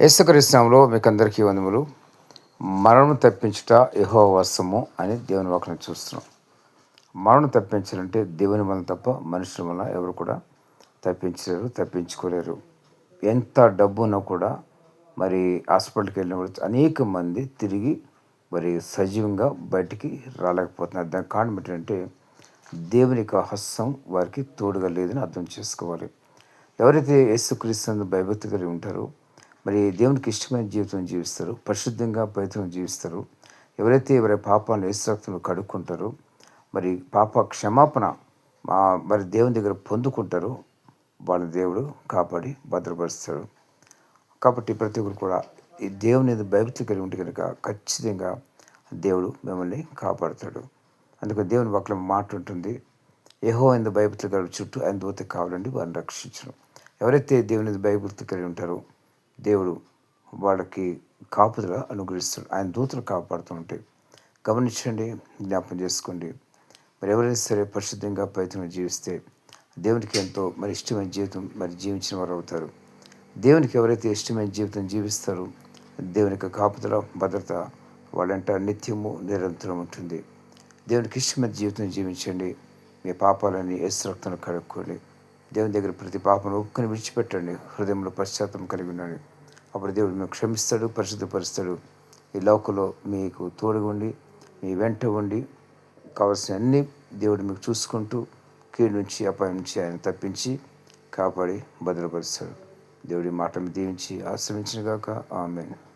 యేసుకరిస్నాంలో మీకు అందరికీ వందములు. మరణం తప్పించుట యహో వర్షము అని దేవుని వాక్యం చూస్తున్నాం. మరణం తప్పించాలంటే దేవుని వలన తప్ప మనుషుల వలన ఎవరు కూడా తప్పించలేరు తప్పించుకోలేరు. ఎంత డబ్బు ఉన్నా కూడా మరి హాస్పిటల్కి వెళ్ళినప్పుడు అనేక మంది తిరిగి మరి సజీవంగా బయటికి రాలేకపోతున్నారు. దాని కారణం ఏంటంటే దేవుని యొక్క హస్తం వారికి తోడుగా లేదని అర్థం చేసుకోవాలి. ఎవరైతే యేసుక్రీస్తు భయభక్తి కలిగి ఉంటారో మరి దేవునికి ఇష్టమైన జీవితం జీవిస్తారు. పరిశుద్ధంగా పవిత్రంగా జీవిస్తారు. ఎవరైతే ఎవరి పాపాలను యేసురక్తంలో కడుక్కుంటారో మరి పాప క్షమాపణ మరి దేవుని దగ్గర పొందుకుంటారో వాళ్ళ దేవుడు కాపాడి భద్రపరుస్తాడు. కాబట్టి ప్రతి ఒక్కరు కూడా ఈ దేవుని భయభక్తి కలిగి ఉంటే కనుక ఖచ్చితంగా దేవుడు మిమ్మల్ని కాపాడుతాడు. అందుకే దేవుని పక్కన మాట ఉంటుంది ఏహో ఆయన భయభక్తి కలిగి చుట్టూ ఆయన దూత కావాలండి వారిని రక్షించడం. ఎవరైతే దేవుని భయభక్తి కలిగి ఉంటారో దేవుడు వాళ్ళకి కాపుదల అనుగ్రహిస్తాడు. ఆయన దూతలు కాపాడుతూ ఉంటాయి గమనించండి జ్ఞాపకం చేసుకోండి. మరి ఎవరైనా సరే పరిశుద్ధంగా ప్రయత్నం జీవిస్తే దేవునికి ఎంతో మరి ఇష్టమైన జీవితం మరి జీవించిన వారు అవుతారు. దేవునికి ఎవరైతే ఇష్టమైన జీవితం జీవిస్తారో దేవుని యొక్క కాపుదల భద్రత వాళ్ళంట నిత్యము నిరంతరం ఉంటుంది. దేవునికి ఇష్టమైన జీవితం జీవించండి. మీ పాపాలని ఎస్ రక్తం కడుక్కోండి. దేవుని దగ్గర ప్రతి పాపను ఒప్పుకొని విడిచిపెట్టండి. హృదయంలో పశ్చాత్తం కలిగి ఉండండి. అప్పుడు దేవుడు మీకు క్షమిస్తాడు పరిశుద్ధపరుస్తాడు. ఈ లోకంలో మీకు తోడుగా ఉండి మీ వెంట ఉండి కావలసిన అన్ని దేవుడు మీకు చూసుకుంటూ కీడు నుంచి అపాయం నుంచి ఆయన తప్పించి కాపాడి భద్రపరుస్తాడు. దేవుడి మాటను దీవించి ఆశ్రమించిన గాక. ఆమెను.